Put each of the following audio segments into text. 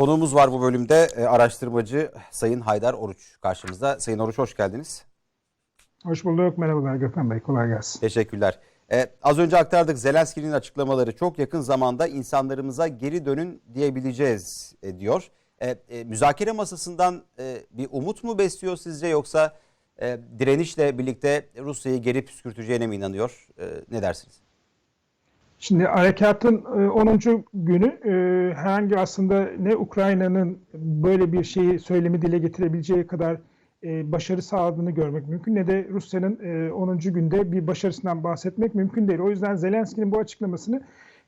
Konuğumuz var bu bölümde e, araştırmacı Sayın Haydar Oruç karşımızda. Sayın Oruç hoş geldiniz. Hoş bulduk. Merhabalar Gökhan Bey. Kolay gelsin. Teşekkürler. Ee, az önce aktardık Zelenski'nin açıklamaları çok yakın zamanda insanlarımıza geri dönün diyebileceğiz e, diyor. E, e, müzakere masasından e, bir umut mu besliyor sizce yoksa e, direnişle birlikte Rusya'yı geri püskürteceğine mi inanıyor? E, ne dersiniz? Şimdi harekatın e, 10. günü e, herhangi aslında ne Ukrayna'nın böyle bir şeyi söylemi dile getirebileceği kadar e, başarı sağladığını görmek mümkün ne de Rusya'nın e, 10. günde bir başarısından bahsetmek mümkün değil. O yüzden Zelenski'nin bu açıklamasını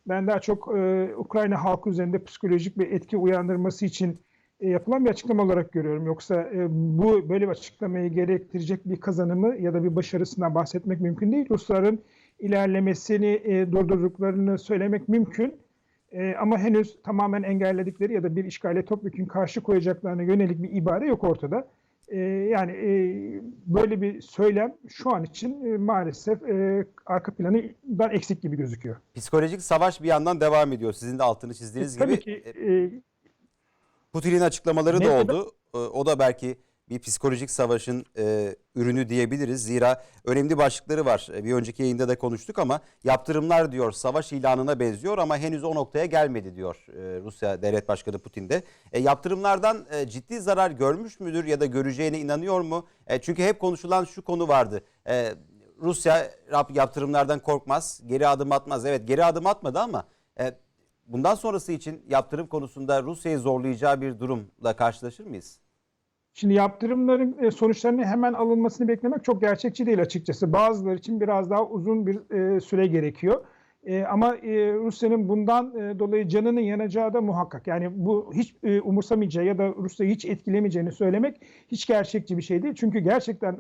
ben daha çok e, Ukrayna halkı üzerinde psikolojik bir etki uyandırması için e, yapılan bir açıklama olarak görüyorum. Yoksa e, bu böyle bir açıklamayı gerektirecek bir kazanımı ya da bir başarısından bahsetmek mümkün değil. Rusların ilerlemesini e, durdurduklarını söylemek mümkün. E, ama henüz tamamen engelledikleri ya da bir işgale topyekun karşı koyacaklarına yönelik bir ibare yok ortada. E, yani e, böyle bir söylem şu an için e, maalesef e, arka planından eksik gibi gözüküyor. Psikolojik savaş bir yandan devam ediyor. Sizin de altını çizdiğiniz E, tabii gibi. ki e, Putin'in açıklamaları Ne da oldu. Ee, O da belki bir psikolojik savaşın e, ürünü diyebiliriz. Zira önemli başlıkları var. E, Bir önceki yayında da konuştuk ama yaptırımlar diyor savaş ilanına benziyor ama henüz o noktaya gelmedi diyor e, Rusya Devlet Başkanı Putin de. E, yaptırımlardan e, ciddi zarar görmüş müdür ya da göreceğine inanıyor mu? E, çünkü hep konuşulan şu konu vardı. E, Rusya yaptırımlardan korkmaz, geri adım atmaz. Evet geri adım atmadı ama e, bundan sonrası için yaptırım konusunda Rusya'yı zorlayacağı bir durumla karşılaşır mıyız? Şimdi yaptırımların e, sonuçlarının hemen alınmasını beklemek çok gerçekçi değil açıkçası. Bazıları için biraz daha uzun bir e, süre gerekiyor. E, ama Rusya'nın bundan dolayı canının yanacağı da muhakkak. Yani bu hiç umursamayacağı ya da Rusya'yı hiç etkilemeyeceğini söylemek hiç gerçekçi bir şey değil. Çünkü gerçekten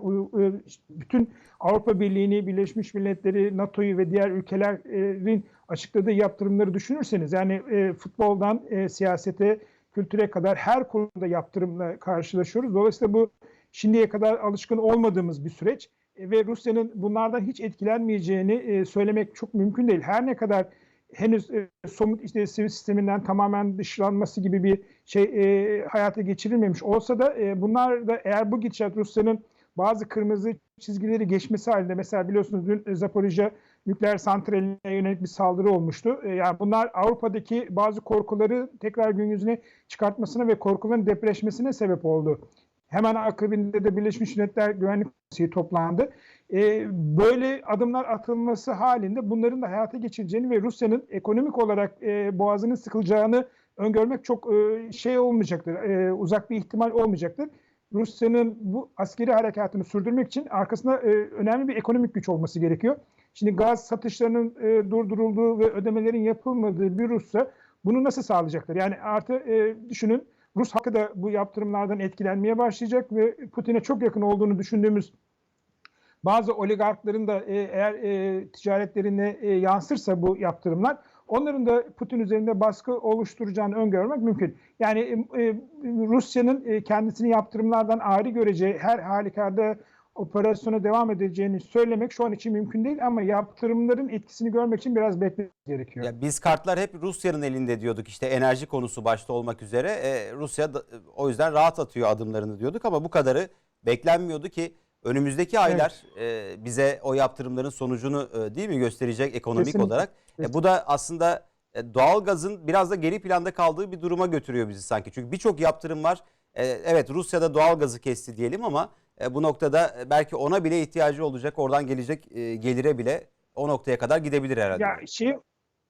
bütün Avrupa Birliği'ni, Birleşmiş Milletleri, NATO'yu ve diğer ülkelerin açıkladığı yaptırımları düşünürseniz yani futboldan siyasete, kültüre kadar her konuda yaptırımla karşılaşıyoruz. Dolayısıyla bu şimdiye kadar alışkın olmadığımız bir süreç E, ve Rusya'nın bunlardan hiç etkilenmeyeceğini e, söylemek çok mümkün değil. Her ne kadar henüz e, somut işte sisteminden tamamen dışlanması gibi bir şey hayata geçirilmemiş olsa da bunlar da eğer bu gidişat Rusya'nın bazı kırmızı çizgileri geçmesi halinde mesela biliyorsunuz dün Zaporijya nükleer santraline yönelik bir saldırı olmuştu. E, yani bunlar Avrupa'daki bazı korkuları tekrar gün yüzüne çıkartmasına ve korkuların depreşmesine sebep oldu. Hemen akabinde de Birleşmiş Milletler Güvenlik Konseyi toplandı. E, böyle adımlar atılması halinde bunların da hayata geçireceğini ve Rusya'nın ekonomik olarak e, boğazının sıkılacağını öngörmek çok e, şey olmayacaktır. E, uzak bir ihtimal olmayacaktır. Rusya'nın bu askeri harekatını sürdürmek için arkasında e, önemli bir ekonomik güç olması gerekiyor. Şimdi gaz satışlarının e, durdurulduğu ve ödemelerin yapılmadığı bir Rusya bunu nasıl sağlayacaktır? Yani artı e, düşünün Rus halkı da bu yaptırımlardan etkilenmeye başlayacak ve Putin'e çok yakın olduğunu düşündüğümüz bazı oligarkların da e, eğer e, ticaretlerine e, yansırsa bu yaptırımlar onların da Putin üzerinde baskı oluşturacağını öngörmek mümkün. Yani e, e, Rusya'nın e, kendisini yaptırımlardan ayrı göreceği her halükarda operasyona devam edeceğini söylemek şu an için mümkün değil ama yaptırımların etkisini görmek için biraz beklemek gerekiyor. Ya biz kartlar hep Rusya'nın elinde diyorduk işte enerji konusu başta olmak üzere. E, Rusya da, o yüzden rahat atıyor adımlarını diyorduk ama bu kadarı beklenmiyordu ki önümüzdeki aylar e, bize o yaptırımların sonucunu e, değil mi gösterecek ekonomik Kesinlikle. olarak. E, bu da aslında e, doğalgazın biraz da geri planda kaldığı bir duruma götürüyor bizi sanki. Çünkü birçok yaptırım var. E, evet Rusya'da doğalgazı kesti diyelim ama e, bu noktada e, belki ona bile ihtiyacı olacak. Oradan gelecek e, gelire bile o noktaya kadar gidebilir herhalde. Ya şey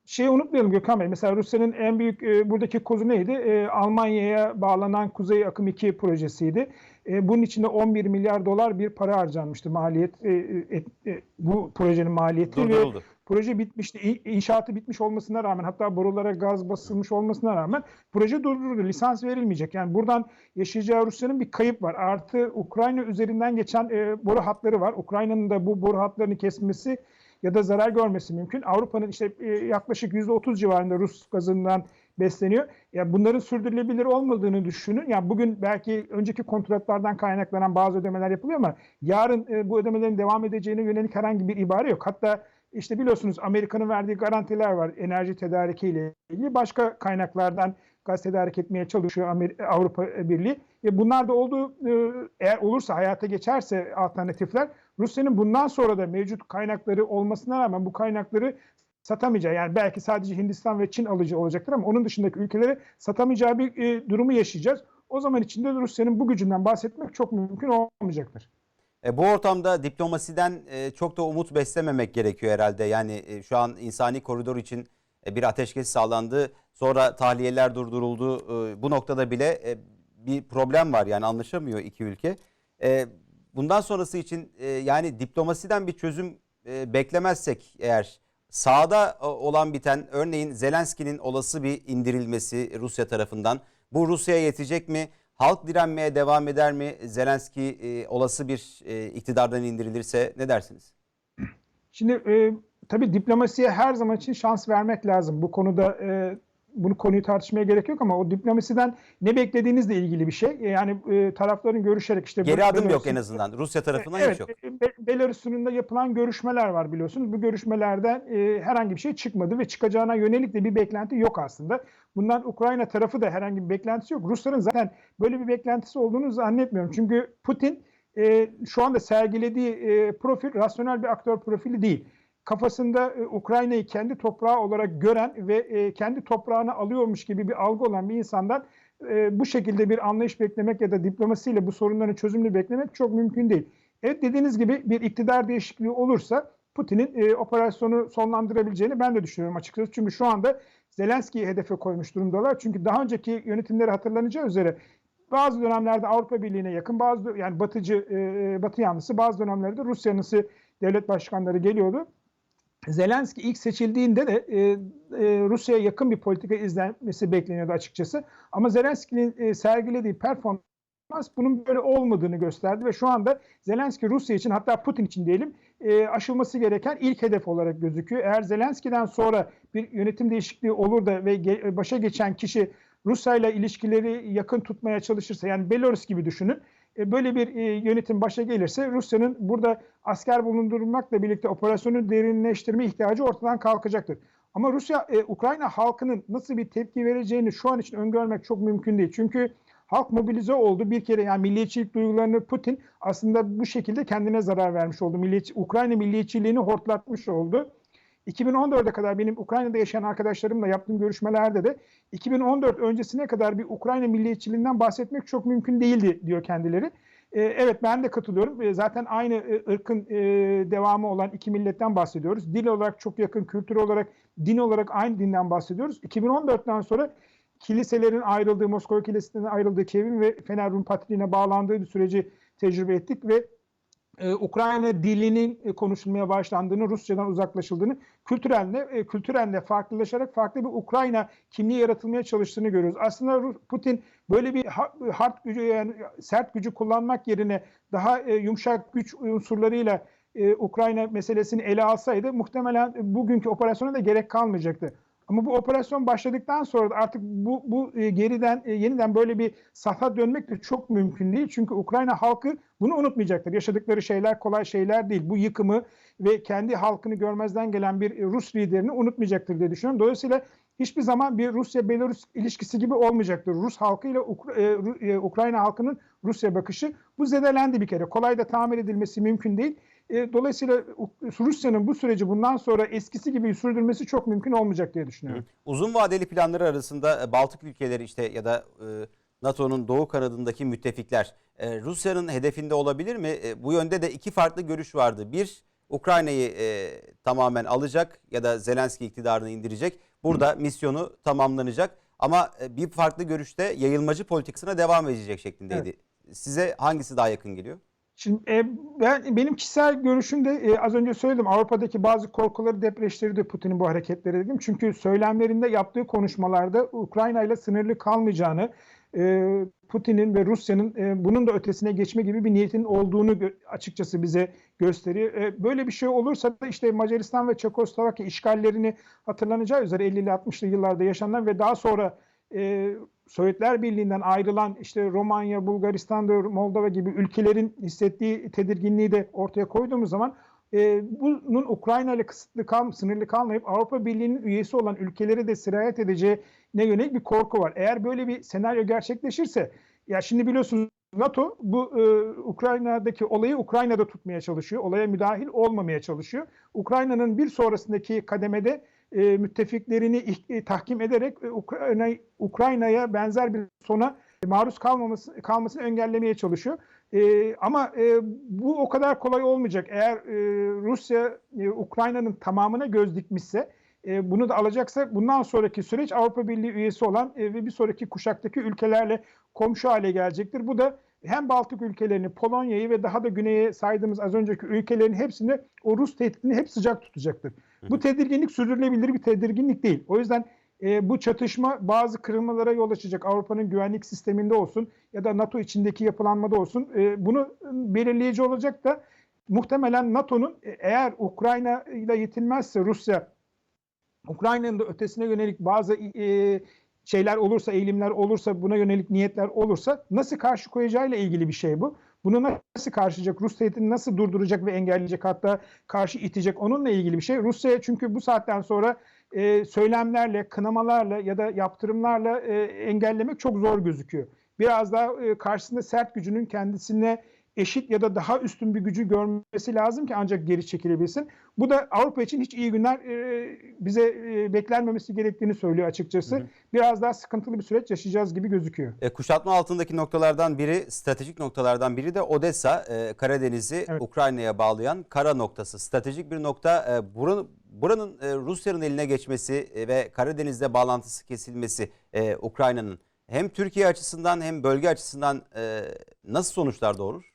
şeyi unutmayalım Gökhan Bey. Mesela Rusya'nın en büyük e, buradaki kozu neydi? E, Almanya'ya bağlanan Kuzey Akım 2 projesiydi. E, bunun içinde 11 milyar dolar bir para harcanmıştı maliyet. E, e, e, bu projenin maliyeti ve Durduruldu. proje bitmişti. İnşaatı bitmiş olmasına rağmen hatta borulara gaz basılmış olmasına rağmen proje durduruldu. Lisans verilmeyecek. Yani buradan yaşayacağı Rusya'nın bir kayıp var. Artı Ukrayna üzerinden geçen e, boru hatları var. Ukrayna'nın da bu boru hatlarını kesmesi ya da zarar görmesi mümkün. Avrupa'nın işte e, yaklaşık %30 civarında Rus gazından besleniyor. Ya bunların sürdürülebilir olmadığını düşünün. Ya bugün belki önceki kontratlardan kaynaklanan bazı ödemeler yapılıyor ama yarın e, bu ödemelerin devam edeceğine yönelik herhangi bir ibare yok. Hatta işte biliyorsunuz Amerika'nın verdiği garantiler var enerji tedarikiyle ilgili. Başka kaynaklardan gaz tedarik etmeye çalışıyor Avrupa Birliği. E bunlar da olduğu e, eğer olursa hayata geçerse alternatifler Rusya'nın bundan sonra da mevcut kaynakları olmasına rağmen bu kaynakları satamayacağı yani belki sadece Hindistan ve Çin alıcı olacaktır ama onun dışındaki ülkelere satamayacağı bir e, durumu yaşayacağız. O zaman içinde de Rusya'nın bu gücünden bahsetmek çok mümkün olmayacaktır. E, bu ortamda diplomasiden e, çok da umut beslememek gerekiyor herhalde. Yani e, şu an insani koridor için bir ateşkes sağlandı. Sonra tahliyeler durduruldu. E, bu noktada bile e, bir problem var. Yani anlaşamıyor iki ülke. E, bundan sonrası için e, yani diplomasiden bir çözüm e, beklemezsek eğer sahada olan biten örneğin Zelenski'nin olası bir indirilmesi Rusya tarafından bu Rusya'ya yetecek mi? Halk direnmeye devam eder mi? Zelenski e, olası bir e, iktidardan indirilirse ne dersiniz? Şimdi e, tabii diplomasiye her zaman için şans vermek lazım. Bu konuda e, bunu konuyu tartışmaya gerek yok ama o diplomasiden ne beklediğinizle ilgili bir şey. Yani e, tarafların görüşerek işte Geri adım yok en azından. Rusya tarafından evet, hiç yok. Be- Belarus'un da yapılan görüşmeler var biliyorsunuz. Bu görüşmelerden e, herhangi bir şey çıkmadı ve çıkacağına yönelik de bir beklenti yok aslında. Bundan Ukrayna tarafı da herhangi bir beklentisi yok. Rusların zaten böyle bir beklentisi olduğunu zannetmiyorum. Çünkü Putin e, şu anda sergilediği e, profil rasyonel bir aktör profili değil. Kafasında e, Ukrayna'yı kendi toprağı olarak gören ve e, kendi toprağını alıyormuş gibi bir algı olan bir insandan e, bu şekilde bir anlayış beklemek ya da diplomasiyle bu sorunların çözümünü beklemek çok mümkün değil. Evet dediğiniz gibi bir iktidar değişikliği olursa Putin'in e, operasyonu sonlandırabileceğini ben de düşünüyorum açıkçası. Çünkü şu anda Zelenski'yi hedefe koymuş durumdalar. Çünkü daha önceki yönetimleri hatırlanacağı üzere bazı dönemlerde Avrupa Birliği'ne yakın, bazı yani Batıcı, e, Batı yanlısı, bazı dönemlerde Rus yanlısı devlet başkanları geliyordu. Zelenski ilk seçildiğinde de e, e, Rusya'ya yakın bir politika izlenmesi bekleniyordu açıkçası. Ama Zelenski'nin e, sergilediği performans bunun böyle olmadığını gösterdi ve şu anda Zelenski Rusya için hatta Putin için diyelim e, aşılması gereken ilk hedef olarak gözüküyor. Eğer Zelenski'den sonra bir yönetim değişikliği olur da ve ge- başa geçen kişi Rusya ile ilişkileri yakın tutmaya çalışırsa yani Belarus gibi düşünün. E, böyle bir e, yönetim başa gelirse Rusya'nın burada asker bulundurmakla birlikte operasyonu derinleştirme ihtiyacı ortadan kalkacaktır. Ama Rusya, e, Ukrayna halkının nasıl bir tepki vereceğini şu an için öngörmek çok mümkün değil. Çünkü halk mobilize oldu. Bir kere yani milliyetçilik duygularını Putin aslında bu şekilde kendine zarar vermiş oldu. Milliyetçi, Ukrayna milliyetçiliğini hortlatmış oldu. 2014'e kadar benim Ukrayna'da yaşayan arkadaşlarımla yaptığım görüşmelerde de 2014 öncesine kadar bir Ukrayna milliyetçiliğinden bahsetmek çok mümkün değildi diyor kendileri. Ee, evet ben de katılıyorum. Ee, zaten aynı e, ırkın e, devamı olan iki milletten bahsediyoruz. Dil olarak çok yakın, kültür olarak, din olarak aynı dinden bahsediyoruz. 2014'ten sonra kiliselerin ayrıldığı, Moskova Kilisesi'nin ayrıldığı, Kiev'in ve Fener Rum Patriği'ne bağlandığı bir süreci tecrübe ettik ve e, Ukrayna dilinin e, konuşulmaya başlandığını, Rusçadan uzaklaşıldığını, kültürelle, e, kültürelle farklılaşarak farklı bir Ukrayna kimliği yaratılmaya çalıştığını görüyoruz. Aslında Putin böyle bir ha- hard gücü yani sert gücü kullanmak yerine daha e, yumuşak güç unsurlarıyla e, Ukrayna meselesini ele alsaydı muhtemelen bugünkü operasyona da gerek kalmayacaktı. Ama bu operasyon başladıktan sonra da artık bu, bu e, geriden e, yeniden böyle bir safa dönmek de çok mümkün değil. Çünkü Ukrayna halkı bunu unutmayacaktır. Yaşadıkları şeyler kolay şeyler değil. Bu yıkımı ve kendi halkını görmezden gelen bir e, Rus liderini unutmayacaktır diye düşünüyorum. Dolayısıyla hiçbir zaman bir Rusya-Belarus ilişkisi gibi olmayacaktır. Rus halkı ile Uk- e, e, Ukrayna halkının Rusya bakışı bu zedelendi bir kere. Kolay da tamir edilmesi mümkün değil. E, Dolayısıyla Rusya'nın bu süreci bundan sonra eskisi gibi sürdürmesi çok mümkün olmayacak diye düşünüyorum. Uzun vadeli planları arasında e, Baltık ülkeleri işte ya da e, NATO'nun doğu kanadındaki müttefikler e, Rusya'nın hedefinde olabilir mi? E, Bu yönde de iki farklı görüş vardı. Bir Ukrayna'yı e, tamamen alacak ya da Zelenski iktidarını indirecek. Burada misyonu tamamlanacak. Ama e, bir farklı görüşte yayılmacı politikasına devam edecek şeklindeydi. Size hangisi daha yakın geliyor? Şimdi e, ben benim kişisel görüşüm de e, az önce söyledim Avrupa'daki bazı korkuları depreştirdi Putin'in bu hareketleri dedim. Çünkü söylemlerinde yaptığı konuşmalarda Ukrayna ile sınırlı kalmayacağını, e, Putin'in ve Rusya'nın e, bunun da ötesine geçme gibi bir niyetin olduğunu açıkçası bize gösteriyor. E, böyle bir şey olursa da işte Macaristan ve Çekoslovakya işgallerini hatırlanacağı üzere 50'li 60'lı yıllarda yaşanan ve daha sonra e, Sovyetler Birliği'nden ayrılan işte Romanya, Bulgaristan, Moldova gibi ülkelerin hissettiği tedirginliği de ortaya koyduğumuz zaman e, bunun Ukrayna ile kısıtlı kal, sınırlı kalmayıp Avrupa Birliği'nin üyesi olan ülkelere de sirayet edeceğine yönelik bir korku var. Eğer böyle bir senaryo gerçekleşirse ya şimdi biliyorsunuz NATO bu e, Ukrayna'daki olayı Ukrayna'da tutmaya çalışıyor. Olaya müdahil olmamaya çalışıyor. Ukrayna'nın bir sonrasındaki kademede e, müttefiklerini e, tahkim ederek e, Ukrayna Ukrayna'ya benzer bir sona maruz kalmaması kalmasını engellemeye çalışıyor. E, ama e, bu o kadar kolay olmayacak. Eğer e, Rusya e, Ukrayna'nın tamamına göz dikmişse e, bunu da alacaksa bundan sonraki süreç Avrupa Birliği üyesi olan e, ve bir sonraki kuşaktaki ülkelerle komşu hale gelecektir. Bu da hem Baltık ülkelerini, Polonya'yı ve daha da güneye saydığımız az önceki ülkelerin hepsini o Rus tehditini hep sıcak tutacaktır. Bu tedirginlik sürdürülebilir bir tedirginlik değil. O yüzden e, bu çatışma bazı kırılmalara yol açacak. Avrupa'nın güvenlik sisteminde olsun ya da NATO içindeki yapılanmada olsun. E, bunu belirleyici olacak da muhtemelen NATO'nun e, eğer Ukrayna ile yetinmezse Rusya Ukrayna'nın da ötesine yönelik bazı e, şeyler olursa, eğilimler olursa, buna yönelik niyetler olursa nasıl karşı koyacağıyla ilgili bir şey bu. Bunu nasıl karşılayacak, Rus tehditini nasıl durduracak ve engelleyecek hatta karşı itecek onunla ilgili bir şey. Rusya'ya çünkü bu saatten sonra e, söylemlerle, kınamalarla ya da yaptırımlarla e, engellemek çok zor gözüküyor. Biraz daha e, karşısında sert gücünün kendisine eşit ya da daha üstün bir gücü görmesi lazım ki ancak geri çekilebilsin. Bu da Avrupa için hiç iyi günler e, bize e, beklenmemesi gerektiğini söylüyor açıkçası. Hı hı. Biraz daha sıkıntılı bir süreç yaşayacağız gibi gözüküyor. E, kuşatma altındaki noktalardan biri, stratejik noktalardan biri de Odessa, e, Karadeniz'i Evet. Ukrayna'ya bağlayan kara noktası. Stratejik bir nokta. E, buranın buranın e, Rusya'nın eline geçmesi e, ve Karadeniz'de bağlantısı kesilmesi e, Ukrayna'nın hem Türkiye açısından hem bölge açısından e, nasıl sonuçlar doğurur?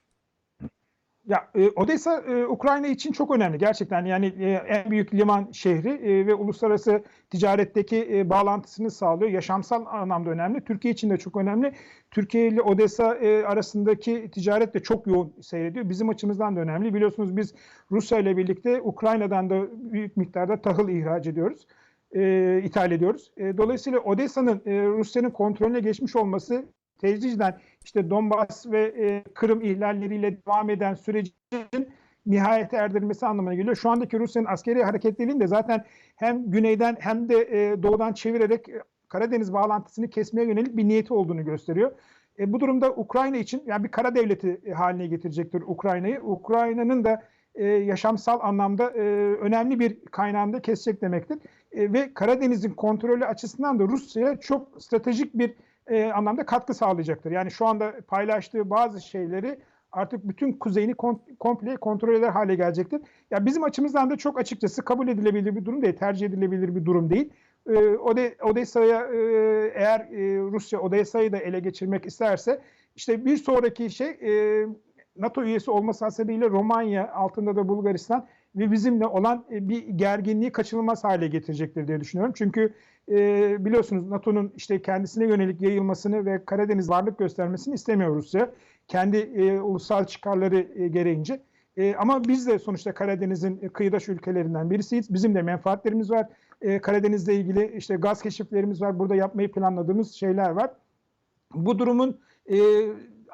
Ya e, Odessa e, Ukrayna için çok önemli gerçekten yani e, en büyük liman şehri e, ve uluslararası ticaretteki e, bağlantısını sağlıyor. Yaşamsal anlamda önemli. Türkiye için de çok önemli. Türkiye ile Odessa e, arasındaki ticaret de çok yoğun seyrediyor. Bizim açımızdan da önemli. Biliyorsunuz biz Rusya ile birlikte Ukrayna'dan da büyük miktarda tahıl ihraç ediyoruz. E, ithal ediyoruz. E, dolayısıyla Odessa'nın e, Rusya'nın kontrolüne geçmiş olması tecrübeden işte Donbas ve e, Kırım ihlalleriyle devam eden sürecin nihayete erdirilmesi anlamına geliyor. Şu andaki Rusya'nın askeri hareketliliğini de zaten hem güneyden hem de e, doğudan çevirerek e, Karadeniz bağlantısını kesmeye yönelik bir niyeti olduğunu gösteriyor. E, bu durumda Ukrayna için yani bir kara devleti e, haline getirecektir Ukrayna'yı. Ukrayna'nın da e, yaşamsal anlamda e, önemli bir kaynağında kesecek demektir. E, ve Karadeniz'in kontrolü açısından da Rusya'ya çok stratejik bir e, anlamda katkı sağlayacaktır. Yani şu anda paylaştığı bazı şeyleri artık bütün kuzeyini kon- komple kontrol eder hale gelecektir. Ya bizim açımızdan da çok açıkçası kabul edilebilir bir durum değil, tercih edilebilir bir durum değil. E, Ode- Odessa'ya e, eğer e, Rusya Odessa'yı da ele geçirmek isterse işte bir sonraki şey e, NATO üyesi olması hasebiyle Romanya altında da Bulgaristan ve bizimle olan e, bir gerginliği kaçınılmaz hale getirecektir diye düşünüyorum. Çünkü e, biliyorsunuz NATO'nun işte kendisine yönelik yayılmasını ve Karadeniz varlık göstermesini istemiyor Rusya. Kendi e, ulusal çıkarları e, gereğince. Ama biz de sonuçta Karadeniz'in kıyıdaş ülkelerinden birisiyiz. Bizim de menfaatlerimiz var. E, Karadeniz'le ilgili işte gaz keşiflerimiz var. Burada yapmayı planladığımız şeyler var. Bu durumun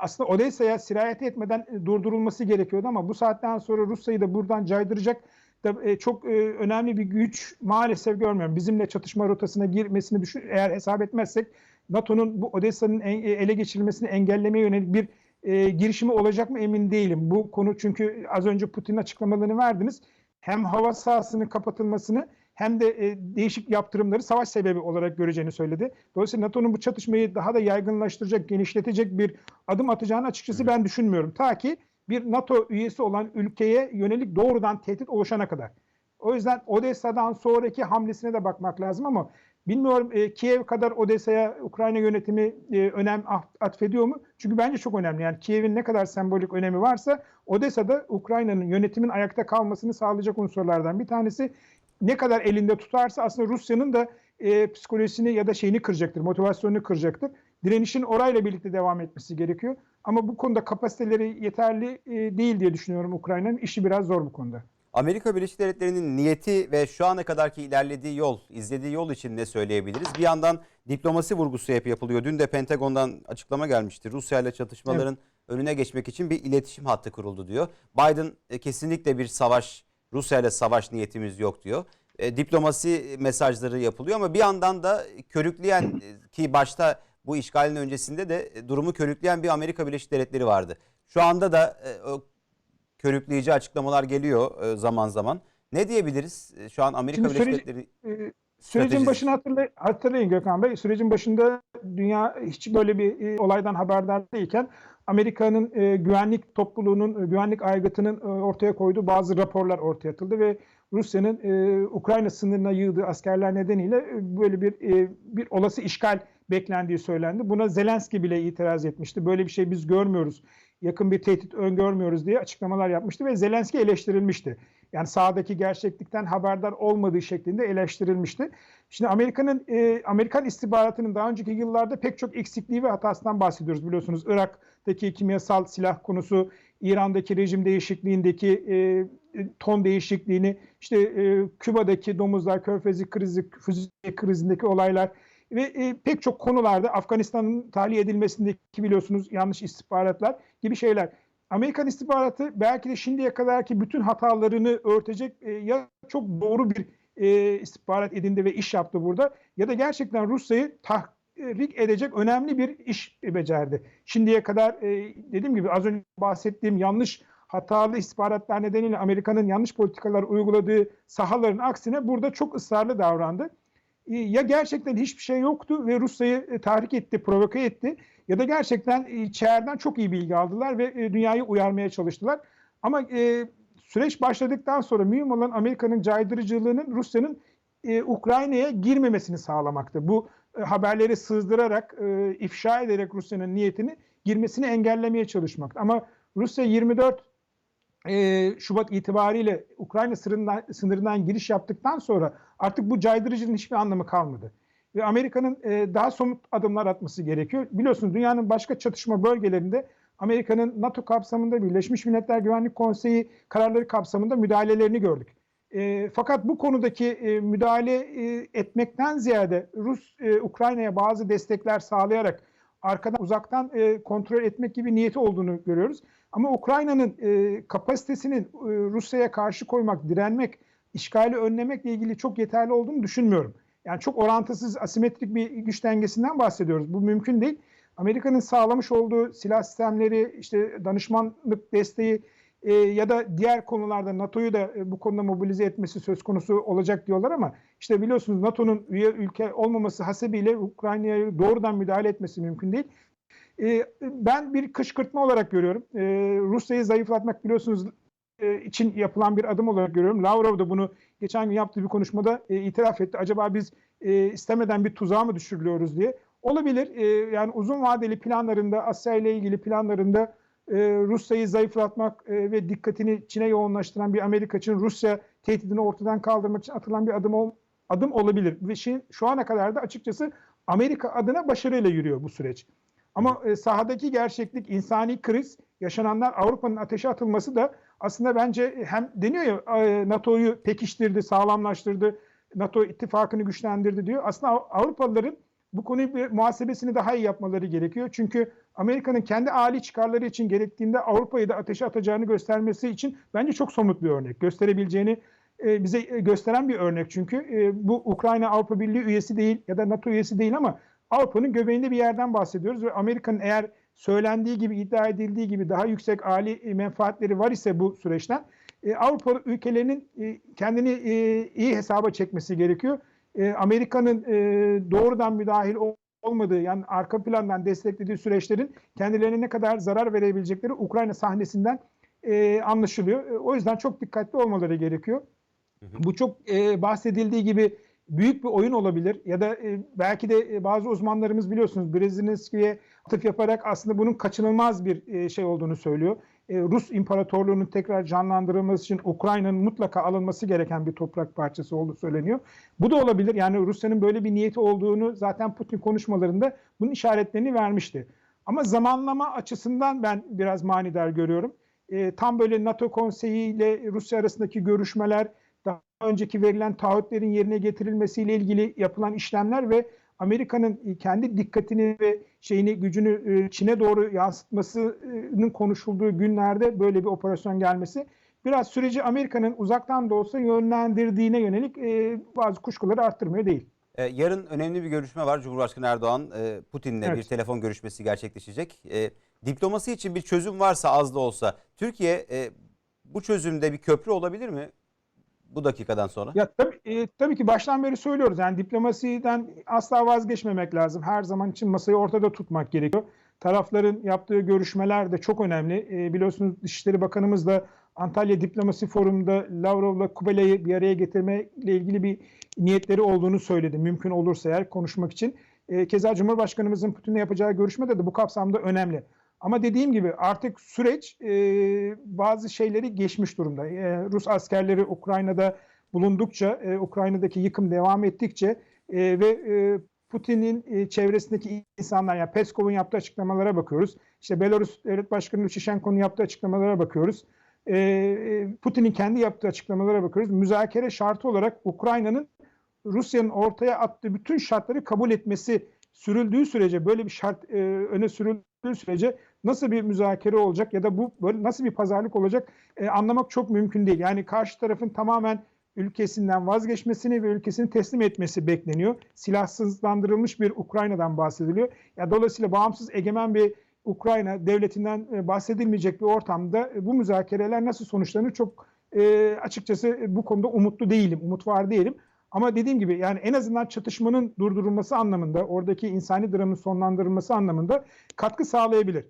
aslında Odessa'ya sirayet etmeden e, durdurulması gerekiyordu ama bu saatten sonra Rusya'yı da buradan caydıracak da e, çok e, önemli bir güç maalesef görmüyorum. Bizimle çatışma rotasına girmesini düşün, eğer hesap etmezsek NATO'nun bu Odessa'nın ele geçirilmesini engellemeye yönelik bir girişimi olacak mı emin değilim. Bu konu çünkü az önce Putin açıklamalarını verdiniz. Hem hava sahasının kapatılmasını hem de e, değişik yaptırımları savaş sebebi olarak göreceğini söyledi. Dolayısıyla NATO'nun bu çatışmayı daha da yaygınlaştıracak, genişletecek bir adım atacağını açıkçası ben düşünmüyorum. Ta ki bir NATO üyesi olan ülkeye yönelik doğrudan tehdit oluşana kadar. O yüzden Odessa'dan sonraki hamlesine de bakmak lazım ama bilmiyorum e, Kiev kadar Odessa'ya Ukrayna yönetimi e, önem at- atfediyor mu? Çünkü bence çok önemli. Yani Kiev'in ne kadar sembolik önemi varsa Odessa'da Ukrayna'nın yönetimin ayakta kalmasını sağlayacak unsurlardan bir tanesi. Ne kadar elinde tutarsa aslında Rusya'nın da e, psikolojisini ya da şeyini kıracaktır, motivasyonunu kıracaktır. Direnişin orayla birlikte devam etmesi gerekiyor. Ama bu konuda kapasiteleri yeterli e, değil diye düşünüyorum Ukrayna'nın. İşi biraz zor bu konuda. Amerika Birleşik Devletleri'nin niyeti ve şu ana kadarki ilerlediği yol, izlediği yol için ne söyleyebiliriz? Bir yandan diplomasi vurgusu hep yapılıyor. Dün de Pentagon'dan açıklama gelmişti. Rusya ile çatışmaların önüne geçmek için bir iletişim hattı kuruldu diyor. Biden e, kesinlikle bir savaş Rusya ile savaş niyetimiz yok diyor. E, diplomasi mesajları yapılıyor ama bir yandan da körükleyen e, ki başta bu işgalin öncesinde de e, durumu körükleyen bir Amerika Birleşik Devletleri vardı. Şu anda da e, o körükleyici açıklamalar geliyor e, zaman zaman. Ne diyebiliriz? E, Şu an Amerika Şimdi Birleşik Devletleri Ee, Stratejisi. Sürecin başını hatırlay hatırlayın Gökhan Bey. Sürecin başında dünya hiç böyle bir e, olaydan haberdar değilken Amerika'nın e, güvenlik topluluğunun, e, güvenlik aygıtının e, ortaya koyduğu bazı raporlar ortaya atıldı ve Rusya'nın e, Ukrayna sınırına yığdığı askerler nedeniyle e, böyle bir e, bir olası işgal beklendiği söylendi. Buna Zelenski bile itiraz etmişti. Böyle bir şey biz görmüyoruz. Yakın bir tehdit öngörmüyoruz diye açıklamalar yapmıştı ve Zelenski eleştirilmişti. Yani sahadaki gerçeklikten haberdar olmadığı şeklinde eleştirilmişti. Şimdi Amerika'nın e, Amerikan istihbaratının daha önceki yıllarda pek çok eksikliği ve hatasından bahsediyoruz biliyorsunuz. Irak'taki kimyasal silah konusu, İran'daki rejim değişikliğindeki e, ton değişikliğini, işte e, Küba'daki domuzlar, Körfezi krizi, füze krizindeki olaylar ve e, pek çok konularda Afganistan'ın tahliye edilmesindeki biliyorsunuz yanlış istihbaratlar gibi şeyler. Amerikan istihbaratı belki de şimdiye kadarki bütün hatalarını örtecek e, ya çok doğru bir e, istihbarat edindi ve iş yaptı burada ya da gerçekten Rusya'yı tahrik edecek önemli bir iş becerdi. Şimdiye kadar e, dediğim gibi az önce bahsettiğim yanlış hatalı istihbaratlar nedeniyle Amerika'nın yanlış politikalar uyguladığı sahaların aksine burada çok ısrarlı davrandı. E, ya gerçekten hiçbir şey yoktu ve Rusya'yı e, tahrik etti, provoke etti ya da gerçekten e, içeriden çok iyi bilgi aldılar ve e, dünyayı uyarmaya çalıştılar. Ama e, süreç başladıktan sonra mühim olan Amerika'nın caydırıcılığının Rusya'nın e, Ukrayna'ya girmemesini sağlamaktı. Bu e, haberleri sızdırarak, e, ifşa ederek Rusya'nın niyetini girmesini engellemeye çalışmaktı. Ama Rusya 24 e, Şubat itibariyle Ukrayna sınırından, sınırından giriş yaptıktan sonra artık bu caydırıcının hiçbir anlamı kalmadı. Ve Amerika'nın e, daha somut adımlar atması gerekiyor. Biliyorsunuz dünyanın başka çatışma bölgelerinde Amerika'nın NATO kapsamında Birleşmiş Milletler Güvenlik Konseyi kararları kapsamında müdahalelerini gördük. E, fakat bu konudaki e, müdahale e, etmekten ziyade Rus e, Ukrayna'ya bazı destekler sağlayarak arkadan uzaktan e, kontrol etmek gibi niyeti olduğunu görüyoruz. Ama Ukrayna'nın e, kapasitesinin e, Rusya'ya karşı koymak, direnmek, işgali önlemekle ilgili çok yeterli olduğunu düşünmüyorum. Yani çok orantısız, asimetrik bir güç dengesinden bahsediyoruz. Bu mümkün değil. Amerika'nın sağlamış olduğu silah sistemleri, işte danışmanlık desteği e, ya da diğer konularda NATO'yu da e, bu konuda mobilize etmesi söz konusu olacak diyorlar ama işte biliyorsunuz NATO'nun üye ülke olmaması hasebiyle Ukrayna'ya doğrudan müdahale etmesi mümkün değil. E, ben bir kışkırtma olarak görüyorum. E, Rusya'yı zayıflatmak biliyorsunuz e, için yapılan bir adım olarak görüyorum. Lavrov da bunu geçen gün yaptığı bir konuşmada e, itiraf etti. Acaba biz e, istemeden bir tuzağa mı düşürülüyoruz diye. Olabilir. E, yani uzun vadeli planlarında, Asya ile ilgili planlarında e, Rusya'yı zayıflatmak e, ve dikkatini Çin'e yoğunlaştıran bir Amerika için Rusya tehdidini ortadan kaldırmak için atılan bir adım adım olabilir. Ve şey, şu ana kadar da açıkçası Amerika adına başarıyla yürüyor bu süreç. Ama e, sahadaki gerçeklik, insani kriz, yaşananlar Avrupa'nın ateşe atılması da aslında bence hem deniyor ya NATO'yu pekiştirdi, sağlamlaştırdı, NATO ittifakını güçlendirdi diyor. Aslında Avrupalıların bu konuyu bir muhasebesini daha iyi yapmaları gerekiyor. Çünkü Amerika'nın kendi âli çıkarları için gerektiğinde Avrupa'yı da ateşe atacağını göstermesi için bence çok somut bir örnek. Gösterebileceğini e, bize gösteren bir örnek çünkü. E, bu Ukrayna Avrupa Birliği üyesi değil ya da NATO üyesi değil ama Avrupa'nın göbeğinde bir yerden bahsediyoruz ve Amerika'nın eğer söylendiği gibi iddia edildiği gibi daha yüksek âli menfaatleri var ise bu süreçten e, Avrupa ülkelerinin e, kendini e, iyi hesaba çekmesi gerekiyor. E, Amerika'nın e, doğrudan müdahil olmadığı yani arka plandan desteklediği süreçlerin kendilerine ne kadar zarar verebilecekleri Ukrayna sahnesinden e, anlaşılıyor. E, o yüzden çok dikkatli olmaları gerekiyor. Hı hı. Bu çok e, bahsedildiği gibi büyük bir oyun olabilir ya da e, belki de e, bazı uzmanlarımız biliyorsunuz Brzezinski'ye atıf yaparak aslında bunun kaçınılmaz bir e, şey olduğunu söylüyor. E, Rus İmparatorluğu'nun tekrar canlandırılması için Ukrayna'nın mutlaka alınması gereken bir toprak parçası olduğu söyleniyor. Bu da olabilir. Yani Rusya'nın böyle bir niyeti olduğunu zaten Putin konuşmalarında bunun işaretlerini vermişti. Ama zamanlama açısından ben biraz manidar görüyorum. E, tam böyle NATO konseyi ile Rusya arasındaki görüşmeler, daha önceki verilen taahhütlerin yerine getirilmesiyle ilgili yapılan işlemler ve Amerika'nın kendi dikkatini ve şeyini gücünü Çin'e doğru yansıtmasının konuşulduğu günlerde böyle bir operasyon gelmesi biraz süreci Amerika'nın uzaktan da olsa yönlendirdiğine yönelik e, bazı kuşkuları arttırmıyor değil. Yarın önemli bir görüşme var. Cumhurbaşkanı Erdoğan e, Putin'le Evet. bir telefon görüşmesi gerçekleşecek. E, diplomasi için bir çözüm varsa az da olsa Türkiye e, bu çözümde bir köprü olabilir mi? Bu dakikadan sonra. Ya tabii, e, tabii ki baştan beri söylüyoruz. Yani diplomasiden asla vazgeçmemek lazım. Her zaman için masayı ortada tutmak gerekiyor. Tarafların yaptığı görüşmeler de çok önemli. E, biliyorsunuz Dışişleri Bakanımız da Antalya Diplomasi Forumu'nda Lavrov'la Kubela'yı bir araya getirmeyle ilgili bir niyetleri olduğunu söyledi. Mümkün olursa eğer konuşmak için. E, keza Cumhurbaşkanımızın Putin'le yapacağı görüşmede de bu kapsamda önemli. Ama dediğim gibi artık süreç e, bazı şeyleri geçmiş durumda. E, Rus askerleri Ukrayna'da bulundukça, e, Ukrayna'daki yıkım devam ettikçe e, ve e, Putin'in e, çevresindeki insanlar, yani Peskov'un yaptığı açıklamalara bakıyoruz. İşte Belarus Devlet Başkanı Lukashenko'nun yaptığı açıklamalara bakıyoruz. E, e, Putin'in kendi yaptığı açıklamalara bakıyoruz. Müzakere şartı olarak Ukrayna'nın Rusya'nın ortaya attığı bütün şartları kabul etmesi sürüldüğü sürece, böyle bir şart e, öne sürüldüğü sürece nasıl bir müzakere olacak ya da bu böyle nasıl bir pazarlık olacak e, anlamak çok mümkün değil. Yani karşı tarafın tamamen ülkesinden vazgeçmesini ve ülkesini teslim etmesi bekleniyor. Silahsızlandırılmış bir Ukrayna'dan bahsediliyor. Ya dolayısıyla bağımsız egemen bir Ukrayna devletinden e, bahsedilmeyecek bir ortamda e, bu müzakereler nasıl sonuçlanır çok e, açıkçası bu konuda umutlu değilim, umut var değilim. Ama dediğim gibi yani en azından çatışmanın durdurulması anlamında, oradaki insani dramın sonlandırılması anlamında katkı sağlayabilir.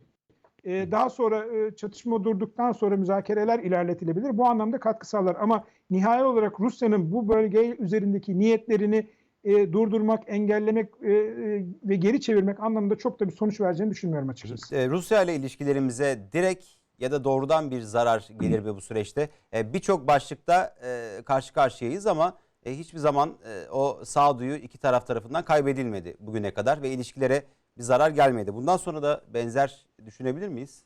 Ee, daha sonra e, çatışma durduktan sonra müzakereler ilerletilebilir. Bu anlamda katkı sağlar. Ama nihai olarak Rusya'nın bu bölge üzerindeki niyetlerini e, durdurmak, engellemek e, e, ve geri çevirmek anlamında çok da bir sonuç vereceğini düşünmüyorum açıkçası. E, Rusya ile ilişkilerimize direkt ya da doğrudan bir zarar gelir mi bu süreçte? E, Birçok başlıkta e, karşı karşıyayız ama e, hiçbir zaman e, o sağduyu iki taraf tarafından kaybedilmedi bugüne kadar ve ilişkilere bir zarar gelmedi. Bundan sonra da benzer düşünebilir miyiz?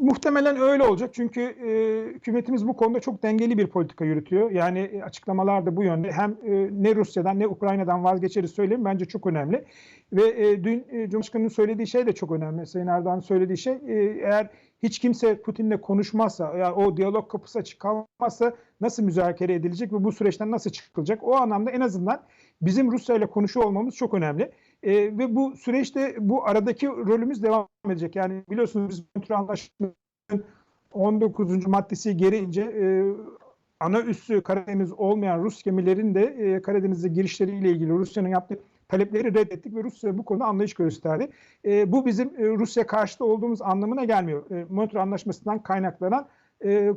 Muhtemelen öyle olacak çünkü e, hükümetimiz bu konuda çok dengeli bir politika yürütüyor. Yani e, açıklamalar da bu yönde. Hem e, ne Rusya'dan ne Ukrayna'dan vazgeçeriz söyleyeyim bence çok önemli. Ve e, dün e, Cumhurbaşkanı'nın söylediği şey de çok önemli. Sayın Erdoğan'ın söylediği şey e, eğer hiç kimse Putin'le konuşmazsa, yani o diyalog kapısı açık kalmazsa nasıl müzakere edilecek ve bu süreçten nasıl çıkılacak? O anlamda en azından bizim Rusya ile konuşuyor olmamız çok önemli. E, ve bu süreçte bu aradaki rolümüz devam edecek. Yani biliyorsunuz biz Montreux Anlaşması'nın 19. maddesi gereğince e, ana üssü Karadeniz olmayan Rus gemilerin de e, Karadeniz'e girişleriyle ilgili Rusya'nın yaptığı talepleri reddettik ve Rusya bu konuda anlayış gösterdi. E, bu bizim e, Rusya karşıtı olduğumuz anlamına gelmiyor. E, Montreux Anlaşması'ndan kaynaklanan e,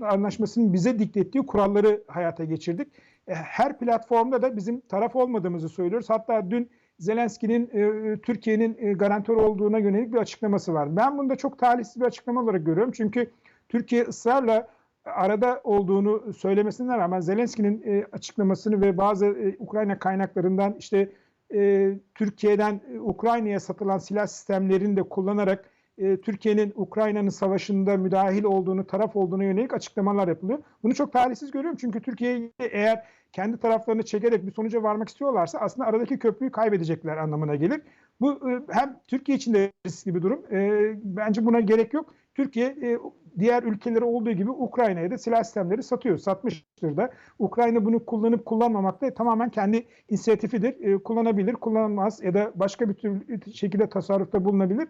Anlaşması'nın bize diktettiği kuralları hayata geçirdik. E, her platformda da bizim taraf olmadığımızı söylüyoruz. Hatta dün Zelenski'nin e, Türkiye'nin e, garantör olduğuna yönelik bir açıklaması var. Ben bunu da çok talihsiz bir açıklama olarak görüyorum. Çünkü Türkiye ısrarla arada olduğunu söylemesine rağmen Zelenski'nin e, açıklamasını ve bazı e, Ukrayna kaynaklarından işte e, Türkiye'den e, Ukrayna'ya satılan silah sistemlerini de kullanarak e, Türkiye'nin Ukrayna'nın savaşında müdahil olduğunu, taraf olduğuna yönelik açıklamalar yapılıyor. Bunu çok talihsiz görüyorum çünkü Türkiye eğer kendi taraflarını çekerek bir sonuca varmak istiyorlarsa aslında aradaki köprüyü kaybedecekler anlamına gelir. Bu e, hem Türkiye için de riskli bir durum. E, bence buna gerek yok. Türkiye e, diğer ülkelere olduğu gibi Ukrayna'ya da silah sistemleri satıyor, satmıştır da. Ukrayna bunu kullanıp kullanmamakta tamamen kendi inisiyatifidir. E, kullanabilir, kullanmaz ya da başka bir türlü şekilde tasarrufta bulunabilir.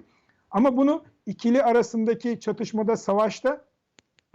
Ama bunu ikili arasındaki çatışmada, savaşta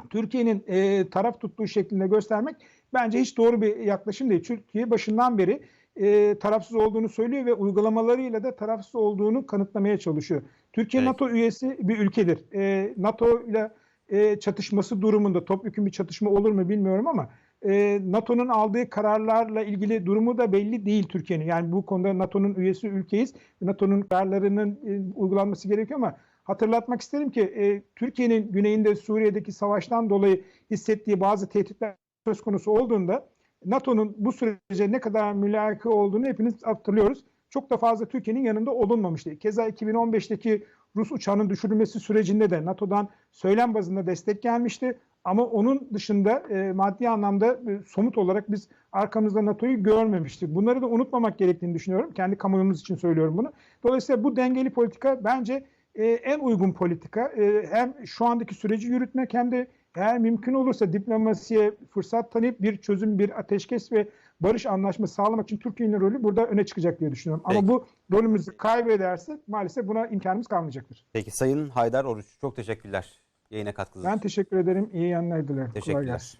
Türkiye'nin e, taraf tuttuğu şeklinde göstermek bence hiç doğru bir yaklaşım değil. Türkiye başından beri e, tarafsız olduğunu söylüyor ve uygulamalarıyla da tarafsız olduğunu kanıtlamaya çalışıyor. Türkiye Evet. NATO üyesi bir ülkedir. E, NATO ile e, çatışması durumunda topyekun bir çatışma olur mu bilmiyorum ama e, NATO'nun aldığı kararlarla ilgili durumu da belli değil Türkiye'nin. Yani bu konuda NATO'nun üyesi ülkeyiz. NATO'nun kararlarının e, uygulanması gerekiyor ama hatırlatmak isterim ki e, Türkiye'nin güneyinde Suriye'deki savaştan dolayı hissettiği bazı tehditler söz konusu olduğunda NATO'nun bu sürece ne kadar mülaki olduğunu hepiniz hatırlıyoruz. Çok da fazla Türkiye'nin yanında olunmamıştı. Keza 2015'teki Rus uçağının düşürülmesi sürecinde de NATO'dan söylem bazında destek gelmişti. Ama onun dışında e, maddi anlamda e, somut olarak biz arkamızda NATO'yu görmemiştik. Bunları da unutmamak gerektiğini düşünüyorum. Kendi kamuoyumuz için söylüyorum bunu. Dolayısıyla bu dengeli politika bence e, en uygun politika. E, hem şu andaki süreci yürütmek hem de eğer mümkün olursa diplomasiye fırsat tanıyıp bir çözüm, bir ateşkes ve barış anlaşması sağlamak için Türkiye'nin rolü burada öne çıkacak diye düşünüyorum. Peki. Ama bu rolümüzü kaybedersek maalesef buna imkanımız kalmayacaktır. Peki Sayın Haydar Oruç çok teşekkürler yayına katkınız için. Ben teşekkür ederim. İyi yayınlar dilerim. Kolay Teşekkürler. gelsin.